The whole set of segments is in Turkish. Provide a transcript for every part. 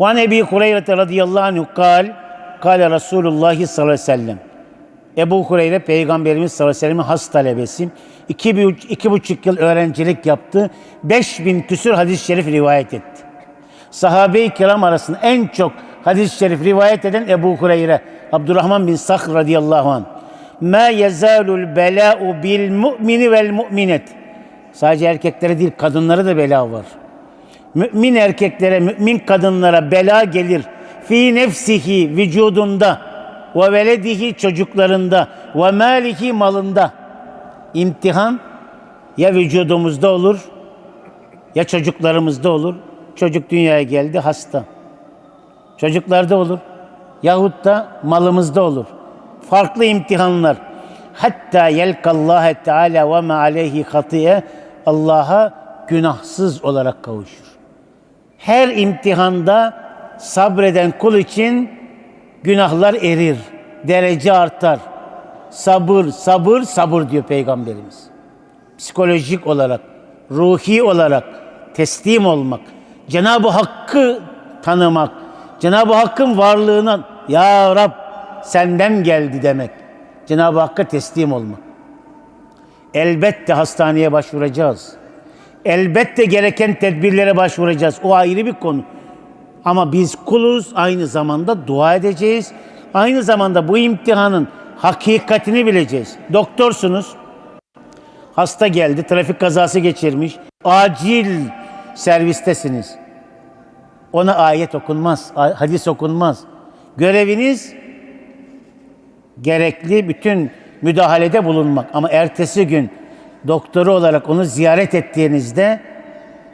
Ve Ebi Hureyre radıyallahu anh kal, kal Resulullah sallallahu aleyhi ve sellem. Ebu Hureyre Peygamberimiz sallallahu aleyhi ve sellem'in has talebesi. İki, iki buçuk yıl öğrencilik yaptı. Beş bin küsür hadis-i şerif rivayet etti. Sahabe-i kiram arasında en çok hadis-i şerif rivayet eden Ebu Hureyre. Abdurrahman bin Sakr radıyallahu anh. Ma yezalul bela'u bil mu'mini vel mu'minet. Sadece erkeklere değil kadınlara da bela var. Mümin erkeklere, mümin kadınlara bela gelir. Fi nefsihi vücudunda ve veledihi çocuklarında ve malihi malında. İmtihan ya vücudumuzda olur ya çocuklarımızda olur. Çocuk dünyaya geldi hasta. Çocuklarda olur. Yahut da malımızda olur. Farklı imtihanlar. Hatta yelkallaha teala ve ma aleyhi hatiye Allah'a günahsız olarak kavuşur. Her imtihanda sabreden kul için günahlar erir, derece artar. Sabır, sabır, sabır diyor Peygamberimiz. Psikolojik olarak, ruhi olarak teslim olmak, Cenab-ı Hakk'ı tanımak, Cenab-ı Hakk'ın varlığına Ya Rab senden geldi demek. Cenab-ı Hakk'a teslim olmak. Elbette hastaneye başvuracağız. Elbette gereken tedbirlere başvuracağız. O ayrı bir konu. Ama biz kuluz, aynı zamanda dua edeceğiz. Aynı zamanda bu imtihanın hakikatini bileceğiz. Doktorsunuz, hasta geldi, trafik kazası geçirmiş, acil servistesiniz. Ona ayet okunmaz, hadis okunmaz. Göreviniz gerekli bütün müdahalede bulunmak. Ama ertesi gün doktoru olarak onu ziyaret ettiğinizde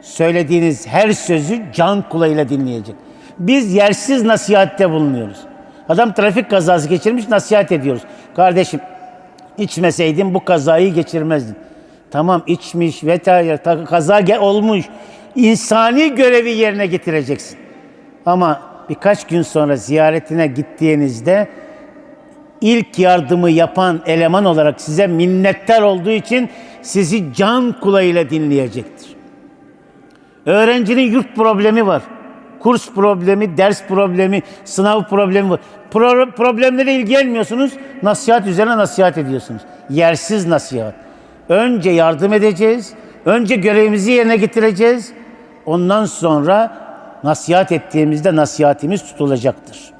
söylediğiniz her sözü can kulağıyla dinleyecek. Biz yersiz nasihatte bulunuyoruz. Adam trafik kazası geçirmiş nasihat ediyoruz. Kardeşim içmeseydin bu kazayı geçirmezdin. Tamam içmiş ta- kaza olmuş. İnsani görevi yerine getireceksin. Ama birkaç gün sonra ziyaretine gittiğinizde ilk yardımı yapan eleman olarak size minnettar olduğu için sizi can kulağıyla dinleyecektir. Öğrencinin yurt problemi var. Kurs problemi, ders problemi, sınav problemi var. Pro- problemlere ilgilenmiyorsunuz. Nasihat üzerine nasihat ediyorsunuz. Yersiz nasihat. Önce yardım edeceğiz. Önce görevimizi yerine getireceğiz. Ondan sonra nasihat ettiğimizde nasihatimiz tutulacaktır.